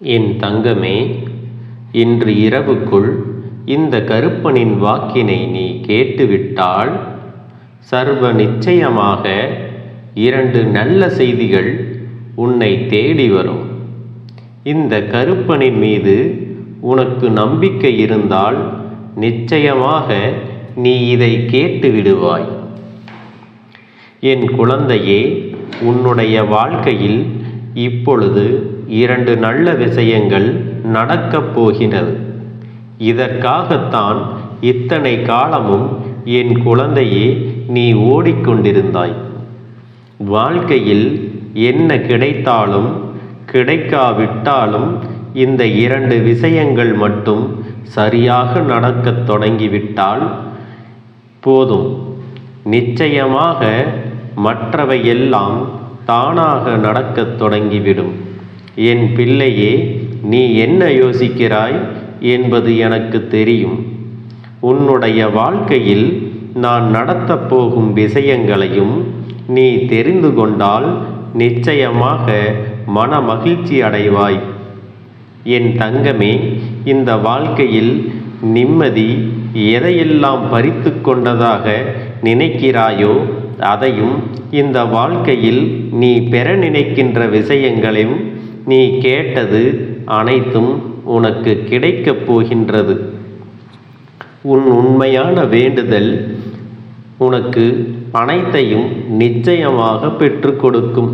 என் தங்கமே இன்று இரவுக்குள் இந்த கருப்பனின் வாக்கினை நீ கேட்டுவிட்டால் சர்வ நிச்சயமாக இரண்டு நல்ல செய்திகள் உன்னை தேடி வரும். இந்த கருப்பனின் மீது உனக்கு நம்பிக்கை இருந்தால் நிச்சயமாக நீ இதை கேட்டு விடுவாய் என் குழந்தையே உன்னுடைய வாழ்க்கையில் இப்பொழுது இரண்டு நல்ல விஷயங்கள் நடக்கப் போகிறது இதற்காகத்தான் இத்தனை காலமும் என் குழந்தையே நீ ஓடிக்கொண்டிருந்தாய். வாழ்க்கையில் என்ன கிடைத்தாலும் கிடைக்காவிட்டாலும் இந்த இரண்டு விஷயங்கள் மட்டும் சரியாக நடக்கத் தொடங்கிவிட்டால் போதும். நிச்சயமாக மற்றவையெல்லாம் தானாக நடக்கத் தொடங்கிவிடும். என் பிள்ளையே நீ என்ன யோசிக்கிறாய் என்பது எனக்கு தெரியும். உன்னுடைய வாழ்க்கையில் நான் நடத்தப் போகும் விஷயங்களையும் நீ தெரிந்து கொண்டால் நிச்சயமாக மன மகிழ்ச்சி அடைவாய். என் தங்கமே இந்த வாழ்க்கையில் நிம்மதி எதையெல்லாம் பறித்து கொண்டதாக நினைக்கிறாயோ அதையும் இந்த வாழ்க்கையில் நீ பெற நினைக்கின்ற விஷயங்களையும் நீ கேட்டது அனைத்தும் உனக்கு கிடைக்கப் போகின்றது. உன் உண்மையான வேண்டுதல் உனக்கு அனைத்தையும் நிச்சயமாக பெற்று கொடுக்கும்.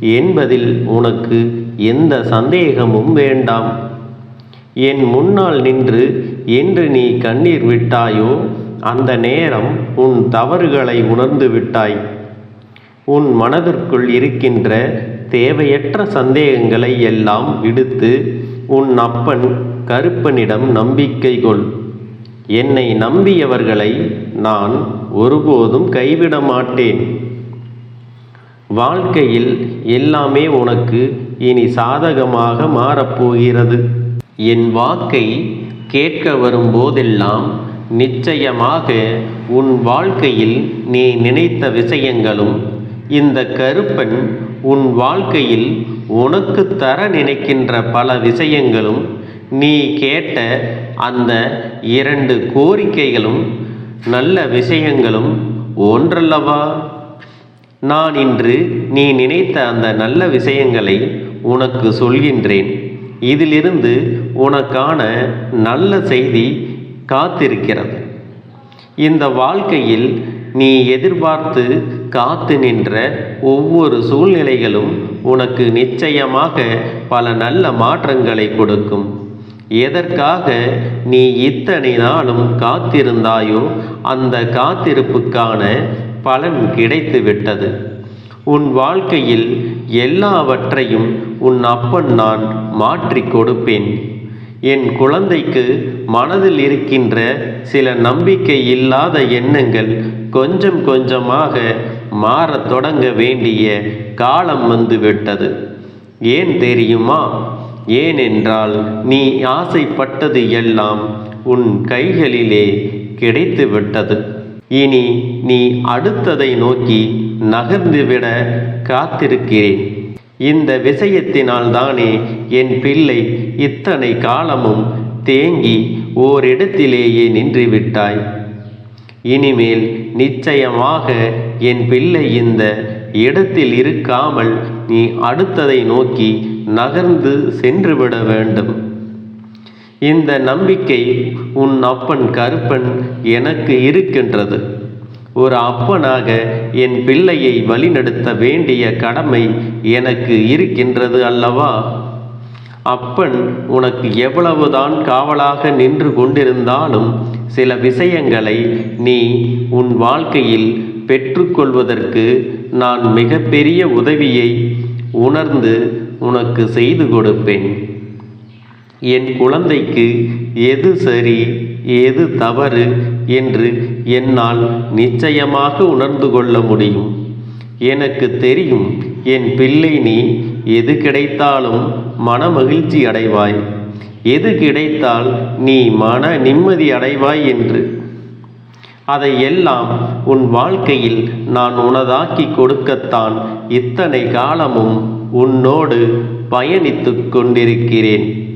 என்பதில் உனக்கு எந்த சந்தேகமும் வேண்டாம். என் முன்னால் நின்று என்று நீ கண்ணீர் விட்டாயோ அந்த நேரம் உன் தவறுகளை உணர்ந்து விட்டாய். உன் மனதிற்குள் இருக்கின்ற தேவையற்ற சந்தேகங்களை எல்லாம் விடுத்து உன் அப்பன் கருப்பனிடம் நம்பிக்கை கொள். என்னை நம்பியவர்களை நான் ஒருபோதும் கைவிட மாட்டேன். வாழ்க்கையில் எல்லாமே உனக்கு இனி சாதகமாக மாறப்போகிறது. என் வாக்கை கேட்க வரும் போதெல்லாம் நிச்சயமாக உன் வாழ்க்கையில் நீ நினைத்த விஷயங்களும் இந்த கருப்பன் உன் வாழ்க்கையில் உனக்கு தர நினைக்கின்ற பல விஷயங்களும் நீ கேட்ட அந்த இரண்டு கோரிக்கைகளும் நல்ல விஷயங்களும் ஒன்றல்லவா? நான் இன்று நீ நினைத்த அந்த நல்ல விஷயங்களை உனக்கு சொல்கின்றேன். இதிலிருந்து உனக்கான நல்ல செய்தி காத்திருக்கிறது. இந்த வாழ்க்கையில் நீ எதிர்பார்த்து காத்து நின்ற ஒவ்வொரு சூழ்நிலைகளும் உனக்கு நிச்சயமாக பல நல்ல மாற்றங்களை கொடுக்கும். எதற்காக நீ இத்தனை நாளும் காத்திருந்தாயோ அந்த காத்திருப்புக்கான பலன் கிடைத்து விட்டது உன் வாழ்க்கையில் எல்லாவற்றையும் உன் அப்பன் நான் மாற்றி கொடுப்பேன். என் குழந்தைக்கு மனதில் இருக்கின்ற சில நம்பிக்கை இல்லாத எண்ணங்கள் கொஞ்சம் கொஞ்சமாக மாறத் தொடங்க வேண்டிய காலம் வந்து விட்டது. ஏன் தெரியுமா? ஏனென்றால் நீ ஆசைப்பட்டது எல்லாம் உன் கைகளிலே கிடைத்து விட்டது. இனி நீ அடுத்ததை நோக்கி நகர்ந்துவிட காத்திருக்கிறேன். இந்த விஷயத்தினால் தானே என் பிள்ளை இத்தனை காலமும் தேங்கி ஓரிடத்திலேயே நின்று விட்டாய். இனிமேல் நிச்சயமாக என் பிள்ளை இந்த இடத்தில் இருக்காமல் நீ அடுத்ததை நோக்கி நகர்ந்து சென்றுவிட வேண்டும். இந்த நம்பிக்கை உன் அப்பன் கருப்பன் எனக்கு இருக்கின்றது. ஒரு அப்பனாக என் பிள்ளையை வழிநடத்த வேண்டிய கடமை எனக்கு இருக்கின்றது அல்லவா? அப்பன் உனக்கு எவ்வளவுதான் காவலாக நின்று கொண்டிருந்தாலும் சில விஷயங்களை நீ உன் வாழ்க்கையில் பெற்றுக்கொள்வதற்கு நான் மிகப்பெரிய உதவியை உணர்ந்து உனக்கு செய்து கொடுப்பேன். என் குழந்தைக்கு எது சரி எது தவறு என்று என்னால் நிச்சயமாக உணர்ந்து கொள்ள முடியும். எனக்கு தெரியும் என் பிள்ளை நீ எது கிடைத்தாலும் மன மகிழ்ச்சி அடைவாய். எது கிடைத்தால் நீ மன நிம்மதி அடைவாய் என்று. அதை எல்லாம் உன் வாழ்க்கையில் நான் உனதாக்கி கொடுக்கத்தான் இத்தனை காலமும் உன்னோடு பயணித்து கொண்டிருக்கிறேன்.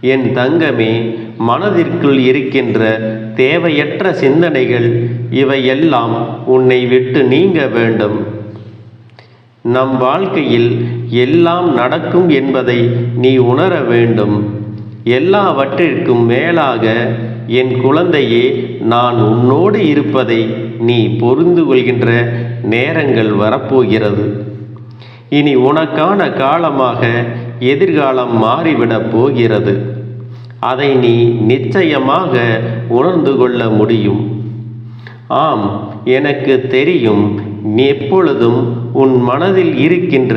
என் தங்கமே மனதிற்குள் இருக்கின்ற தேவையற்ற சிந்தனைகள் இவையெல்லாம் உன்னை விட்டு நீங்க வேண்டும். நம் வாழ்க்கையில் எல்லாம் நடக்கும் என்பதை நீ உணர வேண்டும். எல்லாவற்றிற்கும் மேலாக என் குழந்தையே நான் உன்னோடு இருப்பதை நீ பொருந்து கொள்கின்ற நேரங்கள் வரப்போகிறது. இனி உனக்கான காலமாக எதிர்காலம் மாறிவிடப் போகிறது. அதை நீ நிச்சயமாக உணர்ந்து கொள்ள முடியும். ஆம் எனக்கு தெரியும் நீ எப்பொழுதும் உன் மனதில் இருக்கின்ற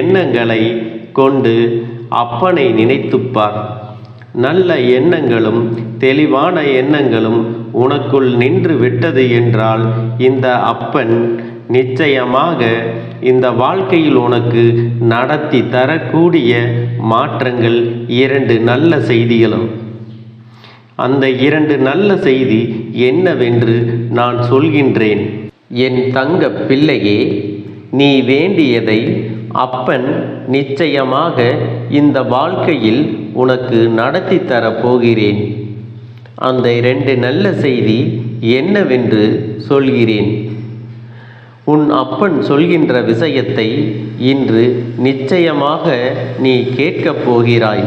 எண்ணங்களை கொண்டு அப்பனை நினைத்துப்பார். நல்ல எண்ணங்களும் தெளிவான எண்ணங்களும் உனக்குள் நின்று விட்டது என்றால் இந்த அப்பன் நிச்சயமாக இந்த வாழ்க்கையில் உனக்கு நடத்தி தரக்கூடிய மாற்றங்கள் இரண்டு நல்ல செய்திகளும். அந்த இரண்டு நல்ல செய்தி என்னவென்று நான் சொல்கின்றேன். என் தங்க பிள்ளையே நீ வேண்டியதை அப்பன் நிச்சயமாக இந்த வாழ்க்கையில் உனக்கு நடத்தி தரப் போகிறேன். அந்த இரண்டு நல்ல செய்தி என்னவென்று சொல்கிறேன். உன் அப்பன் சொல்கின்ற விஷயத்தை இன்று நிச்சயமாக நீ கேட்கப் போகிறாய்.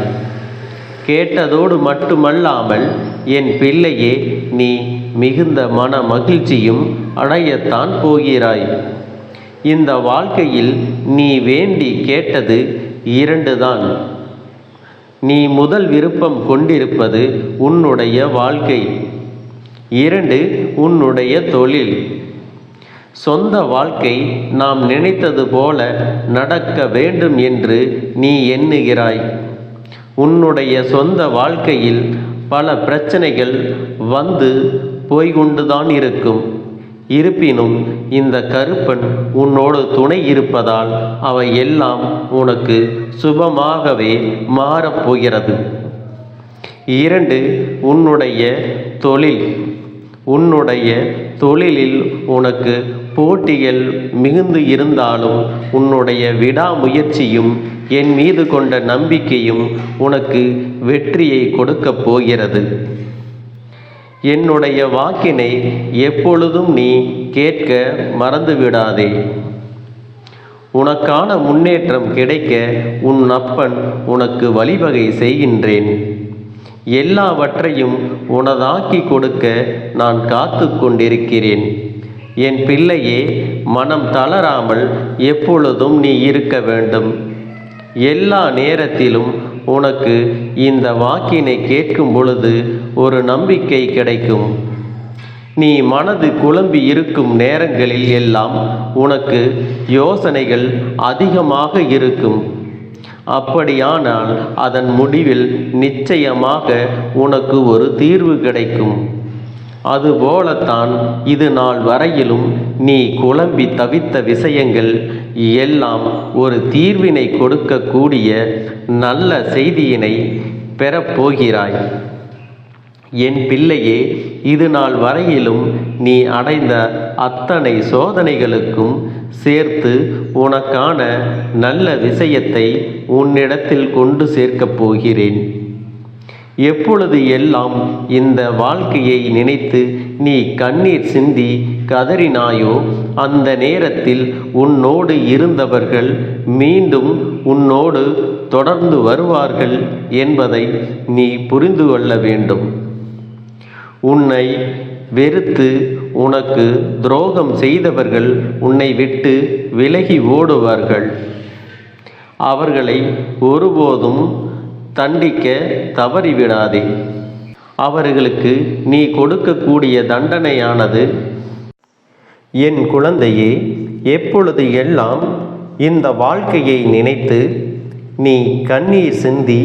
கேட்டதோடு மட்டுமல்லாமல் என் பிள்ளையே நீ மிகுந்த மன மகிழ்ச்சியும் அடையத்தான் போகிறாய். இந்த வாழ்க்கையில் நீ வேண்டி கேட்டது இரண்டு தான் நீ முதல் விருப்பம் கொண்டிருப்பது உன்னுடைய வாழ்க்கை. இரண்டு உன்னுடைய தொழில். சொந்த வாழ்க்கை நாம் நினைத்தது போல நடக்க வேண்டும் என்று நீ எண்ணுகிறாய். உன்னுடைய சொந்த வாழ்க்கையில் பல பிரச்சனைகள் வந்து போய்கொண்டுதான் இருக்கும். இருப்பினும் இந்த கருப்பன் உன்னோடு துணை இருப்பதால் அவை எல்லாம் உனக்கு சுபமாகவே மாறப்போகிறது இரண்டு உன்னுடைய தொழில். உன்னுடைய தொழிலில் உனக்கு போட்டிகள் மிகுந்து இருந்தாலும் உன்னுடைய விடாமுயற்சியும் என் மீது கொண்ட நம்பிக்கையும் உனக்கு வெற்றியை கொடுக்கப் போகிறது. என்னுடைய வாக்கினை எப்பொழுதும் நீ கேட்க மறந்துவிடாதே. உனக்கான முன்னேற்றம் கிடைக்க உன் அப்பன் உனக்கு வழிவகை செய்கின்றேன். எல்லாவற்றையும் உனதாக்கி கொடுக்க நான் காத்து கொண்டிருக்கிறேன். என் பிள்ளையே மனம் தளராமல் எப்பொழுதும் நீ இருக்க வேண்டும். எல்லா நேரத்திலும் உனக்கு இந்த வாக்கினை கேட்கும் பொழுது ஒரு நம்பிக்கை கிடைக்கும். நீ மனது குழம்பி இருக்கும் நேரங்களில் எல்லாம் உனக்கு யோசனைகள் அதிகமாக இருக்கும். அப்படியானால் அதன் முடிவில் நிச்சயமாக உனக்கு ஒரு தீர்வு கிடைக்கும். அதுபோலத்தான் இது நாள் வரையிலும் நீ குழம்பி தவித்த விஷயங்கள் எல்லாம் ஒரு தீர்வினை கொடுக்கக்கூடிய நல்ல செய்தியினை பெறப்போகிறாய். என் பிள்ளையே இது நாள் வரையிலும் நீ அடைந்த அத்தனை சோதனைகளுக்கும் சேர்த்து உனக்கான நல்ல விஷயத்தை உன்னிடத்தில் கொண்டு சேர்க்கப் போகிறேன். எப்பொழுது எல்லாம் இந்த வாழ்க்கையை நினைத்து நீ கண்ணீர் சிந்தி கதறினாயோ அந்த நேரத்தில் உன்னோடு இருந்தவர்கள் மீண்டும் உன்னோடு தொடர்ந்து வருவார்கள் என்பதை நீ புரிந்து கொள்ள வேண்டும். உன்னை வெறுத்து உனக்கு துரோகம் செய்தவர்கள் உன்னை விட்டு விலகி ஓடுவார்கள். அவர்களை ஒருபோதும் தண்டிக்க தவறிவிடாதே. அவர்களுக்கு நீ கொடுக்கக்கூடிய தண்டனையானது என் குழந்தையே எப்பொழுது எல்லாம் இந்த வாழ்க்கையை நினைத்து நீ கண்ணீர் சிந்தி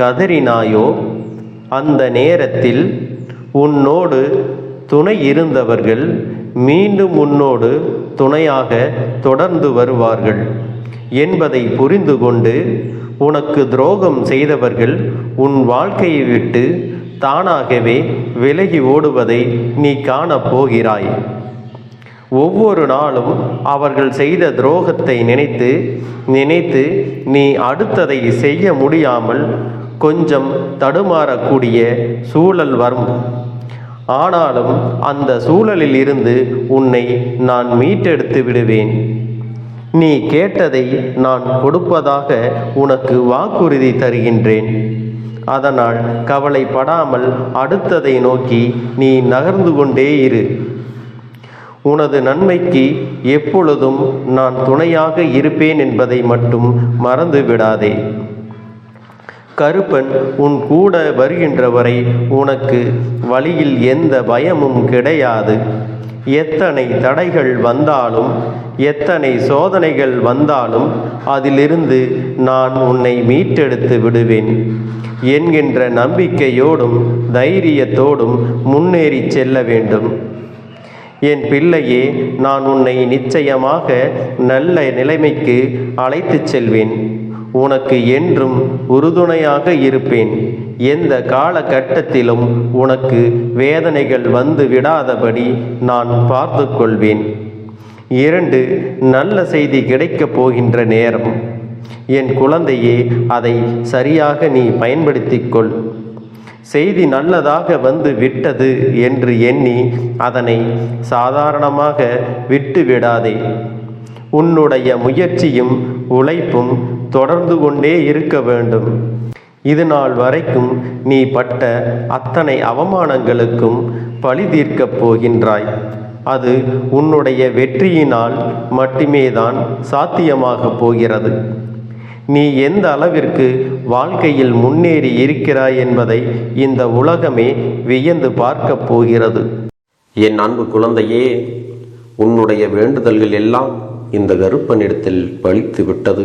கதறினாயோ அந்த நேரத்தில் உன்னோடு துணை இருந்தவர்கள் மீண்டும் உன்னோடு துணையாக தொடர்ந்து வருவார்கள் என்பதை புரிந்து கொண்டு உனக்கு துரோகம் செய்தவர்கள் உன் வாழ்க்கையை விட்டு தானாகவே விலகி ஓடுவதை நீ காணப் போகிறாய். ஒவ்வொரு நாளும் அவர்கள் செய்த துரோகத்தை நினைத்து நினைத்து நீ அடுத்ததை செய்ய முடியாமல் கொஞ்சம் தடுமாறக்கூடிய சூழல் வரும். ஆனாலும் அந்த சூழலில் இருந்து உன்னை நான் மீட்டெடுத்து விடுவேன். நீ கேட்டதை நான் கொடுப்பதாக உனக்கு வாக்குறுதி தருகின்றேன். அதனால் கவலைப்படாமல் அடுத்ததை நோக்கி நீ நகர்ந்து கொண்டே இரு. உனது நன்மைக்கு எப்பொழுதும் நான் துணையாக இருப்பேன் என்பதை மட்டும் மறந்து விடாதே கருப்பன் உன் கூட வருகின்ற வரை உனக்கு வழியில் எந்த பயமும் கிடையாது. எத்தனை தடைகள் வந்தாலும் எத்தனை சோதனைகள் வந்தாலும் அதிலிருந்து நான் உன்னை மீட்டெடுத்து விடுவேன். என்கின்ற நம்பிக்கையோடும் தைரியத்தோடும் முன்னேறி செல்ல வேண்டும். என் பிள்ளையே நான் உன்னை நிச்சயமாக நல்ல நிலைமைக்கு அழைத்துச் செல்வேன். உனக்கு என்றும் உறுதுணையாக இருப்பேன். எந்த காலகட்டத்திலும் உனக்கு வேதனைகள் வந்து விடாதபடி நான் பார்த்து கொள்வேன் இரண்டு நல்ல செய்தி கிடைக்கப் போகின்ற நேரம். என் குழந்தையே அதை சரியாக நீ பயன்படுத்திக் கொள் செய்தி நல்லதாக வந்து விட்டது என்று எண்ணி அதனை சாதாரணமாக விட்டு விடாதே உன்னுடைய முயற்சியும் உழைப்பும் தொடர்ந்து கொண்டே இருக்க வேண்டும். இது நாள் வரைக்கும் நீ பட்ட அத்தனை அவமானங்களுக்கும் பழி தீர்க்கப் போகின்றாய். அது உன்னுடைய வெற்றியினால் மட்டுமேதான் சாத்தியமாகப் போகிறது. நீ எந்த அளவிற்கு வாழ்க்கையில் முன்னேறி இருக்கிறாய் என்பதை இந்த உலகமே வியந்து பார்க்கப் போகிறது. என் அன்பு குழந்தையே உன்னுடைய வேண்டுதல்கள் எல்லாம் இந்த கருப்பனிடத்தில் பழித்து விட்டது.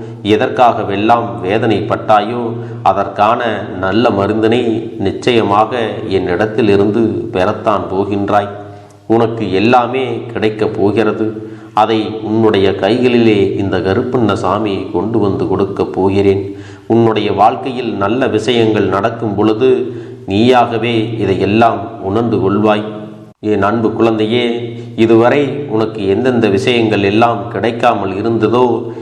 எதற்காகவெல்லாம் வேதனைப்பட்டாயோ அதற்கான நல்ல மருந்தினை நிச்சயமாக என்னிடத்திலிருந்து பெறத்தான் போகின்றாய். உனக்கு எல்லாமே கிடைக்கப் போகிறது. அதை உன்னுடைய கைகளிலே இந்த கருப்பண்ண சாமி கொண்டு வந்து கொடுக்கப் போகிறேன். உன்னுடைய வாழ்க்கையில் நல்ல விஷயங்கள் நடக்கும் பொழுது நீயாகவே இதையெல்லாம் உணர்ந்து கொள்வாய். என் அன்பு குழந்தையே இதுவரை உனக்கு எந்தெந்த விஷயங்கள் எல்லாம் கிடைக்காமல் இருந்ததோ